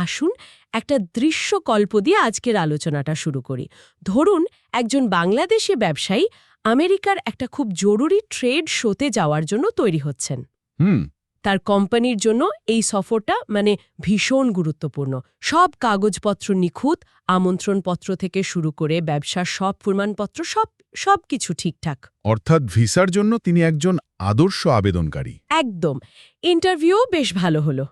আসুন একটা দৃশ্যকল্প দিয়ে আজকের আলোচনাটা শুরু করি। ধরুন একজন বাংলাদেশি ব্যবসায়ী আমেরিকার একটা খুব জরুরি ট্রেড শোতে যাওয়ার জন্য তৈরি হচ্ছেন। হুম। তার কোম্পানির জন্য এই সফরটা মানে ভীষণ গুরুত্বপূর্ণ। সব কাগজপত্র নিখুঁত আমন্ত্রণপত্র থেকে শুরু করে ব্যবসার সব প্রমাণপত্র সব সব কিছু ঠিকঠাক। অর্থাৎ ভিসার জন্য তিনি একজন আদর্শ আবেদনকারী। একদম। ইন্টারভিউও বেশ ভালো হলো।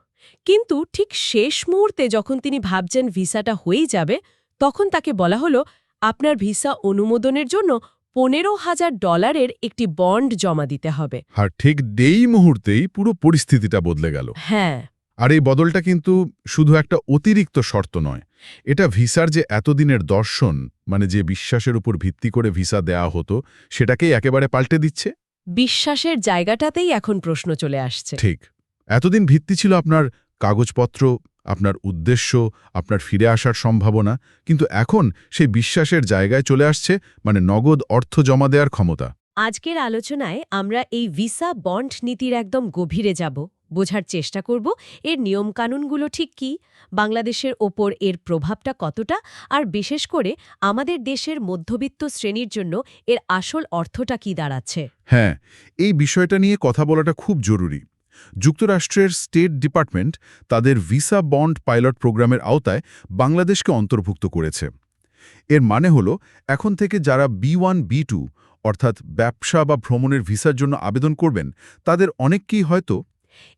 কিন্তু ঠিক শেষ মুহূর্তে যখন তিনি ভাবছেন ভিসাটা হয়েই যাবে তখন তাকে বলা হলো আপনার ভিসা অনুমোদনের জন্য পনেরো হাজার ডলারের একটি বন্ড জমা দিতে হবে। আর ঠিক দেই মুহূর্তেই পুরো পরিস্থিতিটা বদলে গেল। হ্যাঁ। আর এই বদলটা কিন্তু শুধু একটা অতিরিক্ত শর্ত নয় এটা ভিসার যে এতদিনের দর্শন মানে যে বিশ্বাসের উপর ভিত্তি করে ভিসা দেয়া হতো সেটাকেই একেবারে পাল্টে দিচ্ছে? বিশ্বাসের জায়গাটাতেই এখন প্রশ্ন চলে আসছে। ঠিক। এতদিন ভিত্তি ছিল আপনার কাগজপত্র আপনার উদ্দেশ্য আপনার ফিরে আসার সম্ভাবনা কিন্তু এখন সেই বিশ্বাসের জায়গায় চলে আসছে মানে নগদ অর্থ জমা দেওয়ার ক্ষমতা। আজকের আলোচনায় আমরা এই ভিসা বন্ড নীতির একদম গভীরে যাব বোঝার চেষ্টা করব এর নিয়মকানুনগুলো ঠিক কি বাংলাদেশের ওপর এর প্রভাবটা কতটা আর বিশেষ করে আমাদের দেশের মধ্যবিত্ত শ্রেণির জন্য এর আসল অর্থটা কি দাঁড়াচ্ছে। হ্যাঁ এই বিষয়টা নিয়ে কথা বলাটা খুব জরুরি। যুক্তরাষ্ট্রের স্টেট ডিপার্টমেন্ট তাদের ভিসা বন্ড পাইলট প্রোগ্রামের আওতায় বাংলাদেশকে অন্তর্ভুক্ত করেছে। এর মানে হল, এখন থেকে যারা বি ওয়ান, বি টু, অর্থাৎ ব্যবসা বা ভ্রমণের ভিসার জন্য আবেদন করবেন, তাদের অনেককেই হয়তো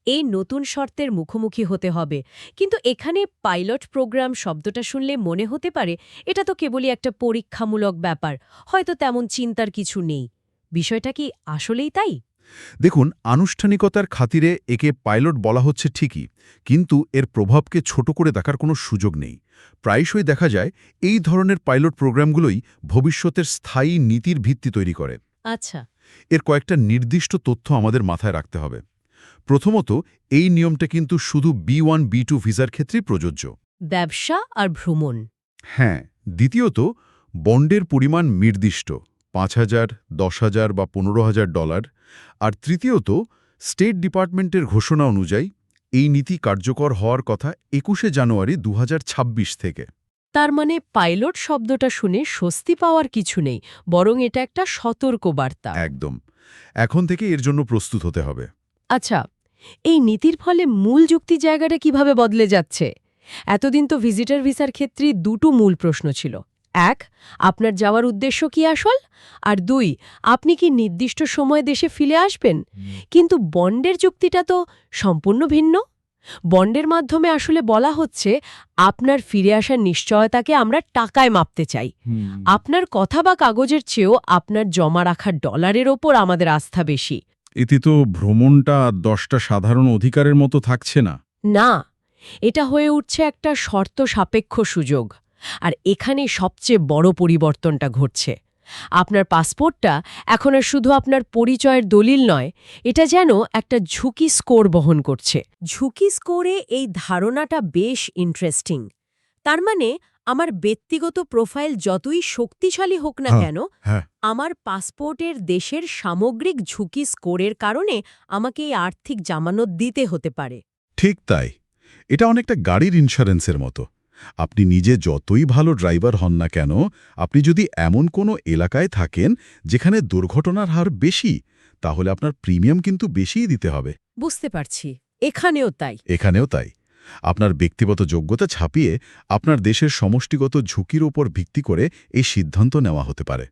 এই নতুন শর্তের মুখোমুখি হতে হবে। কিন্তু এখানে পাইলট প্রোগ্রাম শব্দটা শুনলে মনে হতে পারে, এটা তো কেবলই একটা পরীক্ষামূলক ব্যাপার। হয়তো তেমন চিন্তার কিছু নেই। বিষয়টা কি আসলেই তাই? দেখুন আনুষ্ঠানিকতার খাতিরে একে পাইলট বলা হচ্ছে ঠিকই কিন্তু এর প্রভাবকে ছোট করে দেখার কোনো সুযোগ নেই। প্রায়শই দেখা যায় এই ধরনের পাইলট প্রোগ্রামগুলোই ভবিষ্যতের স্থায়ী নীতির ভিত্তি তৈরি করে। আচ্ছা। এর কয়েকটা নির্দিষ্ট তথ্য আমাদের মাথায় রাখতে হবে। প্রথমত এই নিয়মটা কিন্তু শুধু বি ওয়ান বি টু ভিসার ক্ষেত্রেই প্রযোজ্য। ব্যবসা আর ভ্রমণ। হ্যাঁ দ্বিতীয়ত বন্ডের পরিমাণ নির্দিষ্ট। পাঁচ হাজার দশ হাজার বা পনেরো হাজার ডলার। আর তৃতীয়ত স্টেট ডিপার্টমেন্টের ঘোষণা অনুযায়ী এই নীতি কার্যকর হওয়ার কথা একুশে জানুয়ারি দু হাজার ছাব্বিশ থেকে। তার মানে পাইলট শব্দটা শুনে স্বস্তি পাওয়ার কিছু নেই বরং এটা একটা সতর্ক বার্তা একদম। এখন থেকে এর জন্য প্রস্তুত হতে হবে। আচ্ছা এই নীতির ফলে মূল যুক্তি জায়গাটা কীভাবে বদলে যাচ্ছে? এতদিন তো ভিজিটার ভিসার ক্ষেত্রে দুটো মূল প্রশ্ন ছিল। এক আপনার যাওয়ার উদ্দেশ্য কি আসল? আর দুই আপনি কি নির্দিষ্ট সময় দেশে ফিরে আসবেন? কিন্তু বন্ডের যুক্তিটা তো সম্পূর্ণ ভিন্ন। বন্ডের মাধ্যমে আসলে বলা হচ্ছে আপনার ফিরে আসার নিশ্চয়তাকে আমরা টাকায় মাপতে চাই। আপনার কথা বা কাগজের চেয়েও আপনার জমা রাখা ডলারের ওপর আমাদের আস্থা বেশি। এতে তো ভ্রমণটা দশটা সাধারণ অধিকারের মতো থাকছে না। না এটা হয়ে উঠছে একটা শর্ত সাপেক্ষ সুযোগ। আর এখানে সবচেয়ে বড় পরিবর্তনটা ঘটছে। আপনার পাসপোর্টটা এখন আর শুধু আপনার পরিচয়ের দলিল নয় এটা যেন একটা ঝুঁকি স্কোর বহন করছে। ঝুঁকি স্কোরে এই ধারণাটা বেশ ইন্টারেস্টিং তার মানে আমার ব্যক্তিগত প্রোফাইল যতই শক্তিশালী হোক না হ্যাঁ, কেন হ্যাঁ। আমার পাসপোর্টের দেশের সামগ্রিক ঝুঁকি স্কোরের কারণে আমাকে এই আর্থিক জামানত দিতে হতে পারে। ঠিক তাই। এটা অনেকটা গাড়ির ইন্স্যুরেন্সের মতো। আপনি নিজে যতই ভালো ড্রাইভার হন না কেন আপনি যদি এমন কোনো এলাকায় থাকেন যেখানে দুর্ঘটনার হার বেশি তাহলে আপনার প্রিমিয়াম কিন্তু বেশিই দিতে হবে। বুঝতে পারছি। এখানেও তাই। এখানেও তাই। আপনার ব্যক্তিগত যোগ্যতা ছাপিয়ে আপনার দেশের সমষ্টিগত ঝুঁকির ওপর ভিত্তি করে এই সিদ্ধান্ত নেওয়া হতে পারে।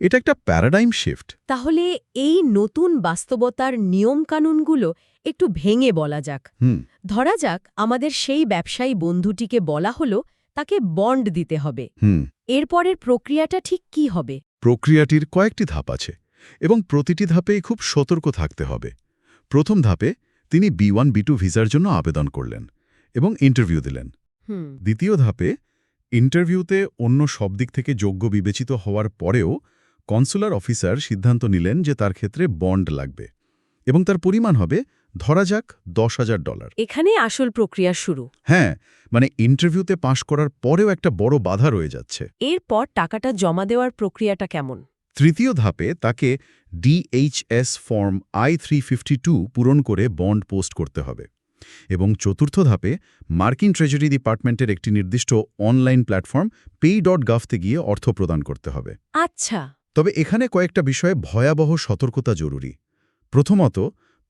এটা একটা প্যারাডাইম শিফট। তাহলে এই নতুন বাস্তবতার নিয়মকানুনগুলো একটু ভেঙে বলা যাক। ধরা যাক আমাদের সেই ব্যবসায়ী বন্ধুটিকে বলা হলো তাকে বন্ড দিতে হবে। হুম। এরপরের প্রক্রিয়াটা ঠিক কি হবে? প্রক্রিয়াটির কয়েকটি ধাপ আছে এবং প্রতিটি ধাপেই খুব সতর্ক থাকতে হবে। প্রথম ধাপে তিনি বি ওয়ান বি টু ভিসার জন্য আবেদন করলেন এবং ইন্টারভিউ দিলেন। হুম। দ্বিতীয় ধাপে ইন্টারভিউতে অন্য সব দিক থেকে যোগ্য বিবেচিত হওয়ার পরেও কনসুলার অফিসার সিদ্ধান্ত নিলেন যে তার ক্ষেত্রে বন্ড লাগবে এবং তার পরিমাণ হবে ধরা যাক দশ হাজার ডলার। এখানে আসল প্রক্রিয়া শুরু। হ্যাঁ মানে ইন্টারভিউতে পাশ করার পরেও একটা বড় বাধা রয়ে যাচ্ছে। এরপর টাকাটা জমা দেওয়ার প্রক্রিয়াটা কেমন? তৃতীয় ধাপে তাকে ডিএইচএস ফর্ম আই থ্রি পূরণ করে বন্ড পোস্ট করতে হবে। এবং চতুর্থ ধাপে মার্কিন ট্রেজারি ডিপার্টমেন্টের একটি নির্দিষ্ট অনলাইন প্ল্যাটফর্ম পে ডট গাভতে গিয়ে অর্থ প্রদান করতে হবে। আচ্ছা। তবে এখানে কয়েকটা বিষয়ে ভয়াবহ সতর্কতা জরুরি। প্রথমত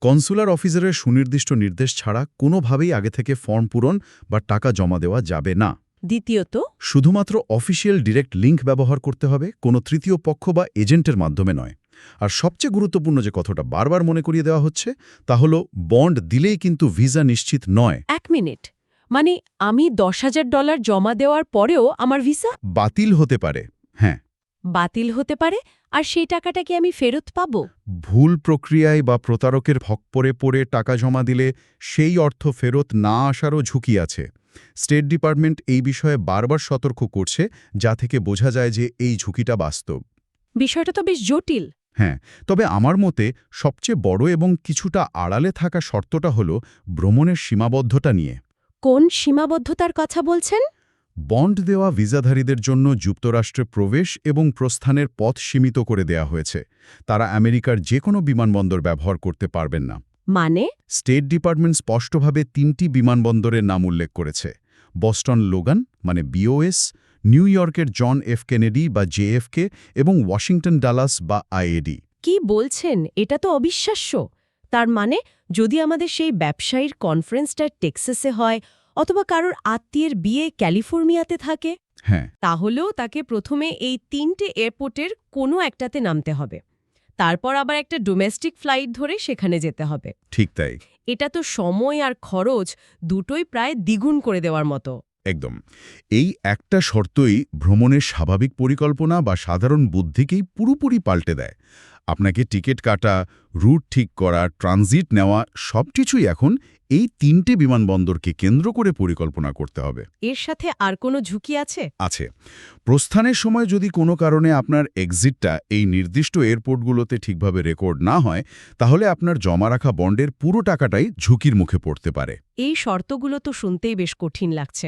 কনসুলার অফিসারের সুনির্দিষ্ট নির্দেশ ছাড়া কোনোভাবেই আগে থেকে ফর্ম পূরণ বা টাকা জমা দেওয়া যাবে না। দ্বিতীয়ত? শুধুমাত্র অফিসিয়াল ডিরেক্ট লিংক ব্যবহার করতে হবে কোনো তৃতীয় পক্ষ বা এজেন্টের মাধ্যমে নয়। আর সবচেয়ে গুরুত্বপূর্ণ যে কথাটা বারবার মনে করিয়ে দেওয়া হচ্ছে তা হল বন্ড দিলেই কিন্তু ভিসা নিশ্চিত নয়। এক মিনিট। মানে আমি দশ হাজার ডলার জমা দেওয়ার পরেও আমার ভিসা? বাতিল হতে পারে হ্যাঁ। বাতিল হতে পারে? আর সেই টাকাটা কি আমি ফেরত পাব? ভুল প্রক্রিয়ায় বা প্রতারকের ভক পরে পড়ে টাকা জমা দিলে সেই অর্থ ফেরত না আসারও ঝুঁকি আছে। স্টেট ডিপার্টমেন্ট এই বিষয়ে বারবার সতর্ক করছে যা থেকে বোঝা যায় যে এই ঝুঁকিটা বাস্তব। বিষয়টা তো বেশ জটিল। হ্যাঁ তবে আমার মতে সবচেয়ে বড় এবং কিছুটা আড়ালে থাকা শর্তটা হল ভ্রমণের সীমাবদ্ধতা নিয়ে। কোন সীমাবদ্ধতার কথা বলছেন? বন্ড দেওয়া ভিসাধারীদের জন্য যুক্তরাষ্ট্রে প্রবেশ এবং প্রস্থানের পথ সীমিত করে দেয়া হয়েছে। তারা আমেরিকার যে কোনো বিমানবন্দর ব্যবহার করতে পারবেন না। মানে? স্টেট ডিপার্টমেন্ট স্পষ্টভাবে তিনটি বিমানবন্দরের নাম উল্লেখ করেছে। বস্টন লোগান মানে বিওএস নিউ ইয়র্কের জন এফ কেনেডি বা জেএফকে এবং ওয়াশিংটন ডালাস বা আইএডি। কি বলছেন? এটা তো অবিশ্বাস্য। তার মানে যদি আমাদের সেই ব্যবসায়ীর কনফারেন্সটা টেক্সাসে হয় অথবা কারোর আত্মীয়ের বিয়ে ক্যালিফোর্নিয়াতে থাকে হ্যাঁ। তাহলেও তাকে প্রথমে এই তিনটে এয়ারপোর্টের কোনো একটাতে নামতে হবে। তারপর আবার একটা ডোমেস্টিক ফ্লাইট ধরে সেখানে যেতে হবে। ঠিক তাই। এটা তো সময় আর খরচ দুটোই প্রায় দ্বিগুণ করে দেওয়ার মতো। একদম। এই একটা শর্তই ভ্রমণের স্বাভাবিক পরিকল্পনা বা সাধারণ বুদ্ধিকেই পুরোপুরি পাল্টে দেয়। আপনাকে টিকিট কাটা রুট ঠিক করা ট্রানজিট নেওয়া সবকিছুই এখন এই তিনটে বিমানবন্দরকে কেন্দ্র করে পরিকল্পনা করতে হবে। এর সাথে আর কোনো ঝুঁকি আছে? আছে। প্রস্থানের সময় যদি কোনো কারণে আপনার এক্সিটটা এই নির্দিষ্ট এয়ারপোর্টগুলোতে ঠিকভাবে রেকর্ড না হয় তাহলে আপনার জমা রাখা বন্ডের পুরো টাকাটাই ঝুঁকির মুখে পড়তে পারে। এই শর্তগুলো তো শুনতেই বেশ কঠিন লাগছে।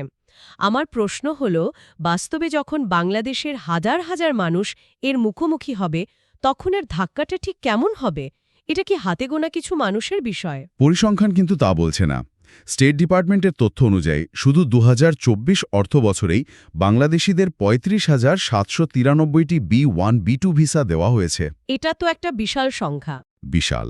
আমার প্রশ্ন হল বাস্তবে যখন বাংলাদেশের হাজার হাজার মানুষ এর মুখোমুখি হবে তখন এর ধাক্কাটা ঠিক কেমন হবে? এটা কি হাতে গোনা কিছু মানুষের বিষয়? পরিসংখ্যান কিন্তু তা বলছে না। স্টেট ডিপার্টমেন্টের তথ্য অনুযায়ী শুধু দু অর্থ বছরেই বাংলাদেশিদের পঁয়ত্রিশ হাজার সাতশো তিরানব্বইটি B one B two visa দেওয়া হয়েছে। এটা তো একটা বিশাল সংখ্যা। বিশাল।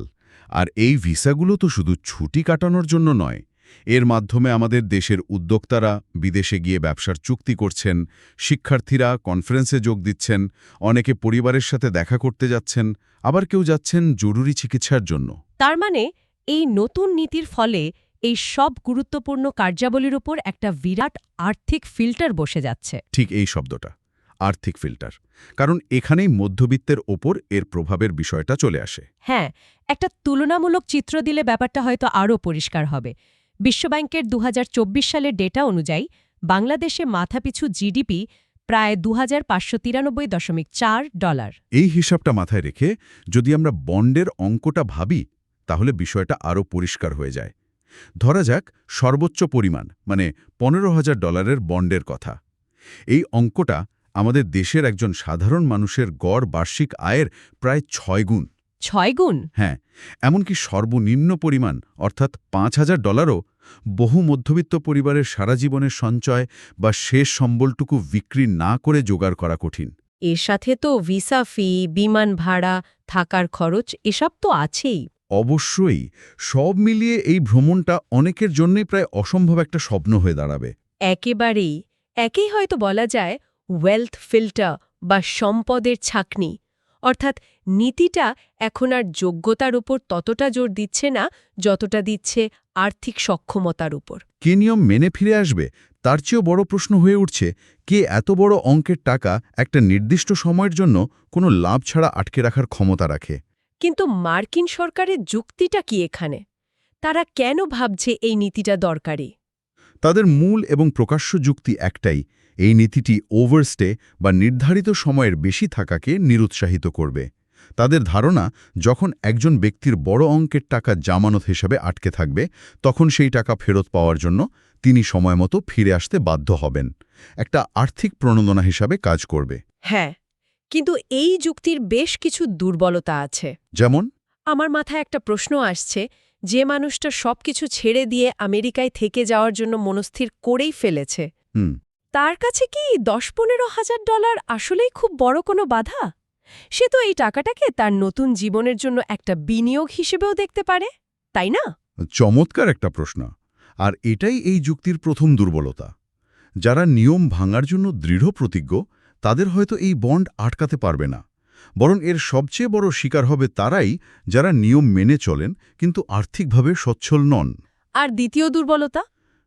আর এই ভিসাগুলো তো শুধু ছুটি কাটানোর জন্য নয় এর মাধ্যমে আমাদের দেশের উদ্যোক্তারা বিদেশে গিয়ে ব্যবসার চুক্তি করছেন শিক্ষার্থীরা কনফারেন্সে যোগ দিচ্ছেন অনেকে পরিবারের সাথে দেখা করতে যাচ্ছেন আবার কেউ যাচ্ছেন জরুরি চিকিৎসার জন্য। তার মানে এই নতুন নীতির ফলে এই সব গুরুত্বপূর্ণ কার্যাবলীর উপর একটা বিরাট আর্থিক ফিল্টার বসে যাচ্ছে। ঠিক এই শব্দটা আর্থিক ফিল্টার। কারণ এখানেই মধ্যবিত্তের ওপর এর প্রভাবের বিষয়টা চলে আসে। হ্যাঁ একটা তুলনামূলক চিত্র দিলে ব্যাপারটা হয়তো আরও পরিষ্কার হবে। বিশ্বব্যাংকের দু হাজার চব্বিশ সালের ডেটা অনুযায়ী বাংলাদেশে মাথাপিছু জিডিপি প্রায় দু হাজার পাঁচশো তিরানব্বই দশমিক চার ডলার। এই হিসাবটা মাথায় রেখে যদি আমরা বন্ডের অঙ্কটা ভাবি তাহলে বিষয়টা আরও পরিষ্কার হয়ে যায়। ধরা যাক সর্বোচ্চ পরিমাণ মানে পনেরো হাজার ডলারের বন্ডের কথা। এই অঙ্কটা আমাদের দেশের একজন সাধারণ মানুষের গড় বার্ষিক আয়ের প্রায় ছয় গুণ। ছয় গুণ? হ্যাঁ এমনকি সর্বনিম্ন পরিমাণ অর্থাৎ পাঁচ হাজার ডলারও বহু মধ্যবিত্ত পরিবারের সারা জীবনের সঞ্চয় বা শেষ সম্বলটুকু বিক্রি না করে জোগাড় করা কঠিন। এর সাথে তো ভিসা ফি বিমান ভাড়া থাকার খরচ এসব তো আছেই। অবশ্যই সব মিলিয়ে এই ভ্রমণটা অনেকের জন্যই প্রায় অসম্ভব একটা স্বপ্ন হয়ে দাঁড়াবে। একেবারেই। একেই হয়তো বলা যায় ওয়েলথ ফিল্টার বা সম্পদের ছাকনি। অর্থাৎ নীতিটা এখন আর যোগ্যতার উপর ততটা জোর দিচ্ছে না যতটা দিচ্ছে আর্থিক সক্ষমতার উপর। কে নিয়ম মেনে ফিরে আসবে? তার চেয়েও বড় প্রশ্ন হয়ে উঠছে কে এত বড় অঙ্কের টাকা একটা নির্দিষ্ট সময়ের জন্য কোনো লাভ ছাড়া আটকে রাখার ক্ষমতা রাখে? কিন্তু মার্কিন সরকারের যুক্তিটা কি এখানে? তারা কেন ভাবছে এই নীতিটা দরকারি? তাদের মূল এবং প্রকাশ্য যুক্তি একটাই এই নীতিটি ওভারস্টে বা নির্ধারিত সময়ের বেশি থাকাকে নিরুৎসাহিত করবে। তাদের ধারণা যখন একজন ব্যক্তির বড় অঙ্কের টাকা জামানত হিসাবে আটকে থাকবে তখন সেই টাকা ফেরত পাওয়ার জন্য তিনি সময়মতো ফিরে আসতে বাধ্য হবেন। একটা আর্থিক প্রণোদনা হিসাবে কাজ করবে। হ্যাঁ কিন্তু এই যুক্তির বেশ কিছু দুর্বলতা আছে। যেমন? আমার মাথায় একটা প্রশ্ন আসছে যে মানুষটা সবকিছু ছেড়ে দিয়ে আমেরিকায় থেকে যাওয়ার জন্য মনস্থির করেই ফেলেছে। হুম। তার কাছে কি দশ পনেরো হাজার ডলার আসলেই খুব বড় কোনো বাধা? সে তো এই টাকাটাকে তার নতুন জীবনের জন্য একটা বিনিয়োগ হিসেবেও দেখতে পারে তাই না? চমৎকার একটা প্রশ্ন। আর এটাই এই যুক্তির প্রথম দুর্বলতা। যারা নিয়ম ভাঙার জন্য দৃঢ় প্রতিজ্ঞ তাদের হয়তো এই বন্ড আটকাতে পারবে না। বরং এর সবচেয়ে বড় শিকার হবে তারাই যারা নিয়ম মেনে চলেন কিন্তু আর্থিকভাবে সচ্ছল নন। আর দ্বিতীয় দুর্বলতা?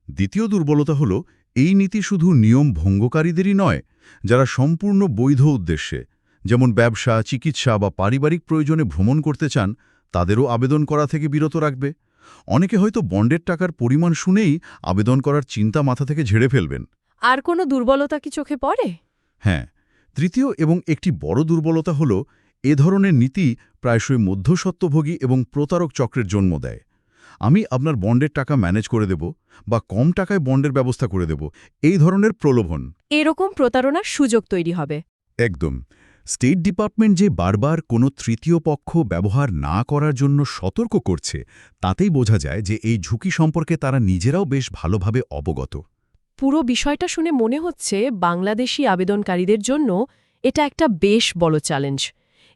দ্বিতীয় দুর্বলতা হল এই নীতি শুধু নিয়ম ভঙ্গকারীদেরই নয় যারা সম্পূর্ণ বৈধ উদ্দেশ্যে যেমন ব্যবসা চিকিৎসা বা পারিবারিক প্রয়োজনে ভ্রমণ করতে চান তাদেরও আবেদন করা থেকে বিরত রাখবে। অনেকে হয়তো বন্ডের টাকার পরিমাণ শুনেই আবেদন করার চিন্তা মাথা থেকে ঝেড়ে ফেলবেন। আর কোনো দুর্বলতা কি চোখে পড়ে? হ্যাঁ তৃতীয় এবং একটি বড় দুর্বলতা হল এ ধরনের নীতি প্রায়শই মধ্যস্বত্বভোগী এবং প্রতারক চক্রের জন্ম দেয়। আমি আপনার বন্ডের টাকা ম্যানেজ করে দেব বা কম টাকায় বন্ডের ব্যবস্থা করে দেব এই ধরনের প্রলোভন। এরকম প্রতারণার সুযোগ তৈরি হবে। একদম। স্টেট ডিপার্টমেন্ট যে বারবার কোনো তৃতীয় পক্ষ ব্যবহার না করার জন্য সতর্ক করছে তাতেই বোঝা যায় যে এই ঝুঁকি সম্পর্কে তারা নিজেরাও বেশ ভালোভাবে অবগত। পুরো বিষয়টা শুনে মনে হচ্ছে বাংলাদেশি আবেদনকারীদের জন্য এটা একটা বেশ বড় চ্যালেঞ্জ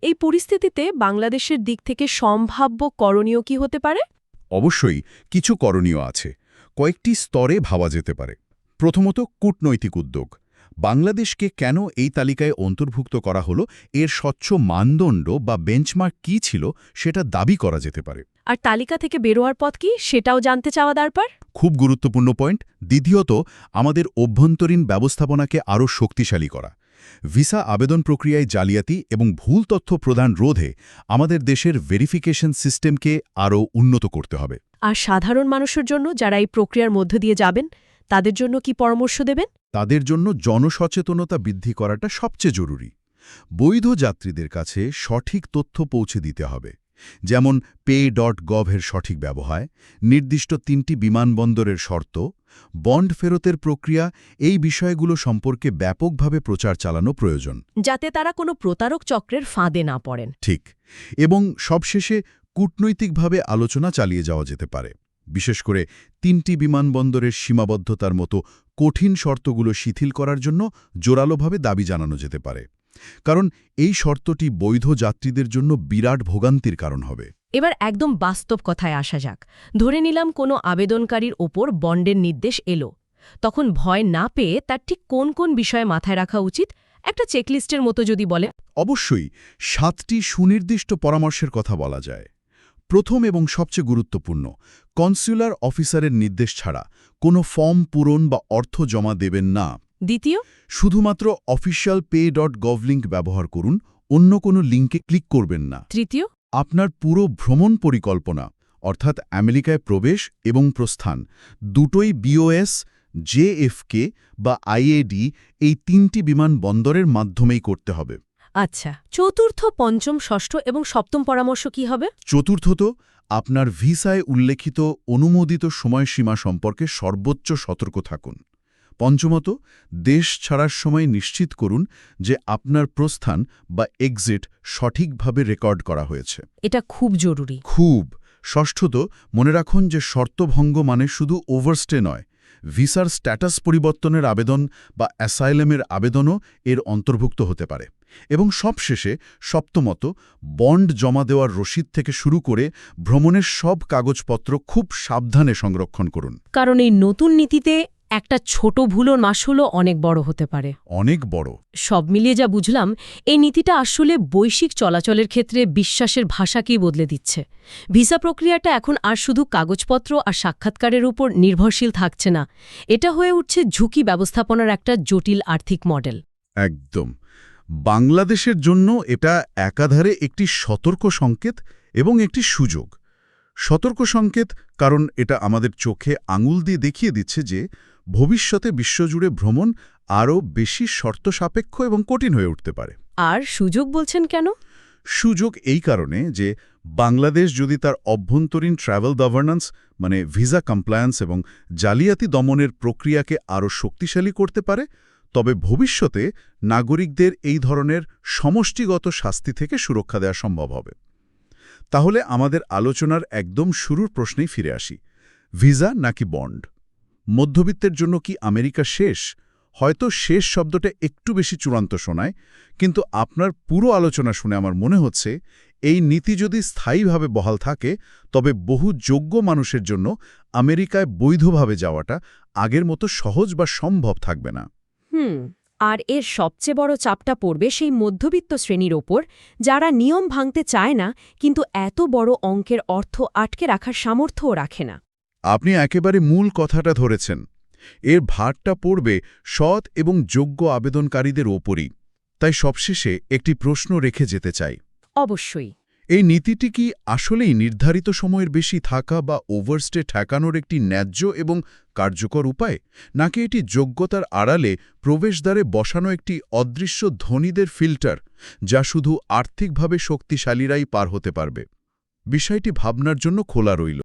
এই পরিস্থিতিতে বাংলাদেশের দিক থেকে সম্ভাব্য করণীয় কি হতে পারে? অবশ্যই কিছু করণীয় আছে। কয়েকটি স্তরে ভাবা যেতে পারে। প্রথমত কূটনৈতিক উদ্যোগ। বাংলাদেশকে কেন এই তালিকায় অন্তর্ভুক্ত করা হলো এর স্বচ্ছ মানদণ্ড বা বেঞ্চমার্ক কী ছিল সেটা দাবি করা যেতে পারে। আর তালিকা থেকে বেরোয়ার পথ কি সেটাও জানতে চাওয়া দরকার? খুব গুরুত্বপূর্ণ পয়েন্ট। দ্বিতীয়ত আমাদের অভ্যন্তরীণ ব্যবস্থাপনাকে আরও শক্তিশালী করা। ভিসা আবেদন প্রক্রিয়ায় জালিয়াতি এবং ভুল তথ্য প্রদান রোধে আমাদের দেশের ভেরিফিকেশন সিস্টেমকে আরও উন্নত করতে হবে। আর সাধারণ মানুষের জন্য যারা এই প্রক্রিয়ার মধ্য দিয়ে যাবেন তাদের জন্য কি পরামর্শ দেবেন? তাদের জন্য জনসচেতনতা বৃদ্ধি করাটা সবচেয়ে জরুরি। বৈধ যাত্রীদের কাছে সঠিক তথ্য পৌঁছে দিতে হবে। যেমন পে ডট গভের সঠিক ব্যবহার নির্দিষ্ট তিনটি বিমানবন্দরের শর্ত বন্ড ফেরতের প্রক্রিয়া এই বিষয়গুলো সম্পর্কে ব্যাপকভাবে প্রচার চালানো প্রয়োজন। যাতে তারা কোনো প্রতারক চক্রের ফাঁদে না পড়েন। ঠিক। এবং সবশেষে কূটনৈতিকভাবে আলোচনা চালিয়ে যাওয়া যেতে পারে। বিশেষ করে তিনটি বিমানবন্দরের সীমাবদ্ধতার মতো কঠিন শর্তগুলো শিথিল করার জন্য জোরালোভাবে দাবি জানানো যেতে পারে। কারণ এই শর্তটি বৈধ যাত্রীদের জন্য বিরাট ভোগান্তির কারণ হবে। এবার একদম বাস্তব কথায় আসা যাক। ধরে নিলাম কোনো আবেদনকারীর ওপর বন্ডের নির্দেশ এলো। তখন ভয় না পেয়ে তার ঠিক কোন কোন বিষয়ে মাথায় রাখা উচিত একটা চেকলিস্টের মতো যদি বলে। অবশ্যই সাতটি সুনির্দিষ্ট পরামর্শের কথা বলা যায়। প্রথম এবং সবচেয়ে গুরুত্বপূর্ণ কনসুলার অফিসারের নির্দেশ ছাড়া কোনো ফর্ম পূরণ বা অর্থ জমা দেবেন না। দ্বিতীয়? শুধুমাত্র official pay dot gov link ব্যবহার করুন অন্য কোনো লিঙ্কে ক্লিক করবেন না। তৃতীয়? আপনার পুরো ভ্রমণ পরিকল্পনা অর্থাৎ আমেরিকায় প্রবেশ এবং প্রস্থান দুটোই বিওএস জেএফকে বা আইএডি এই তিনটি বিমান বন্দরের মাধ্যমেই করতে হবে। আচ্ছা চতুর্থ পঞ্চম ষষ্ঠ এবং সপ্তম পরামর্শ কি হবে? চতুর্থত আপনার ভিসায় উল্লেখিত অনুমোদিত সময়সীমা সম্পর্কে সর্বোচ্চ সতর্ক থাকুন। পঞ্চমত দেশ ছাড়ার সময় নিশ্চিত করুন যে আপনার প্রস্থান বা এক্সিট সঠিকভাবে রেকর্ড করা হয়েছে। এটা খুব জরুরি। খুব। ষষ্ঠত মনে রাখুন যে শর্তভঙ্গ মানে শুধু ওভারস্টে নয় ভিসার স্ট্যাটাস পরিবর্তনের আবেদন বা অ্যাসাইলেমের আবেদনও এর অন্তর্ভুক্ত হতে পারে। এবং সবশেষে সপ্তমত বন্ড জমা দেওয়ার রসিদ থেকে শুরু করে ভ্রমণের সব কাগজপত্র খুব সাবধানে সংরক্ষণ করুন। কারণ এই নতুন নীতিতে একটা ছোট ভুলও মাসুলও অনেক বড় হতে পারে। অনেক বড়। সব মিলিয়ে যা বুঝলাম এই নীতিটা আসলে বৈশ্বিক চলাচলের ক্ষেত্রে বিশ্বাসের ভাষাকেই বদলে দিচ্ছে। ভিসা প্রক্রিয়াটা এখন আর শুধু কাগজপত্র আর সাক্ষাৎকারের উপর নির্ভরশীল থাকছে না। এটা হয়ে উঠছে ঝুঁকি ব্যবস্থাপনার একটা জটিল আর্থিক মডেল। একদম। বাংলাদেশের জন্য এটা একাধারে একটি সতর্ক সংকেত এবং একটি সুযোগ। সতর্ক সংকেত কারণ এটা আমাদের চোখে আঙুল দিয়ে দেখিয়ে দিচ্ছে যে ভবিষ্যতে বিশ্বজুড়ে ভ্রমণ আরও বেশি শর্ত সাপেক্ষ এবং কঠিন হয়ে উঠতে পারে। আর সুযোগ বলছেন কেন? সুযোগ এই কারণে যে বাংলাদেশ যদি তার অভ্যন্তরীণ ট্রাভেল গভর্নেন্স মানে ভিসা কমপ্লায়েন্স এবং জালিয়াতি দমনের প্রক্রিয়াকে আরও শক্তিশালী করতে পারে তবে ভবিষ্যতে নাগরিকদের এই ধরনের সমষ্টিগত শাস্তি থেকে সুরক্ষা দেওয়া সম্ভব হবে। তাহলে আমাদের আলোচনার একদম শুরুর প্রশ্নেই ফিরে আসি ভিসা নাকি বন্ড মধ্যবিত্তের জন্য কি আমেরিকা শেষ? হয়তো শেষ শব্দটা একটু বেশি চূড়ান্ত শোনায়, কিন্তু আপনার পুরো আলোচনা শুনে আমার মনে হচ্ছে, এই নীতি যদি স্থায়ীভাবে বহাল থাকে, তবে বহু যোগ্য মানুষের জন্য আমেরিকায় বৈধভাবে যাওয়াটা আগের মতো সহজ বা সম্ভব থাকবে না। হুম, আর এর সবচেয়ে বড় চাপটা পড়বে সেই মধ্যবিত্ত শ্রেণির ওপর, যারা নিয়ম ভাঙতে চায় না, কিন্তু এত বড় অঙ্কের অর্থ আটকে রাখার সামর্থ্যও রাখে না। আপনি একেবারে মূল কথাটা ধরেছেন। এর ভারটা পড়বে সৎ এবং যোগ্য আবেদনকারীদের ওপরই। তাই সবশেষে একটি প্রশ্ন রেখে যেতে চাই। অবশ্যই। এই নীতিটি কি আসলেই নির্ধারিত সময়ের বেশি থাকা বা ওভারস্টে ঠেকানোর একটি ন্যায্য এবং কার্যকর উপায়? নাকি এটি যোগ্যতার আড়ালে প্রবেশদ্বারে বসানো একটি অদৃশ্য ধনীদের ফিল্টার যা শুধু আর্থিকভাবে শক্তিশালীরাই পার হতে পারবে? বিষয়টি ভাবনার জন্য খোলা রইল।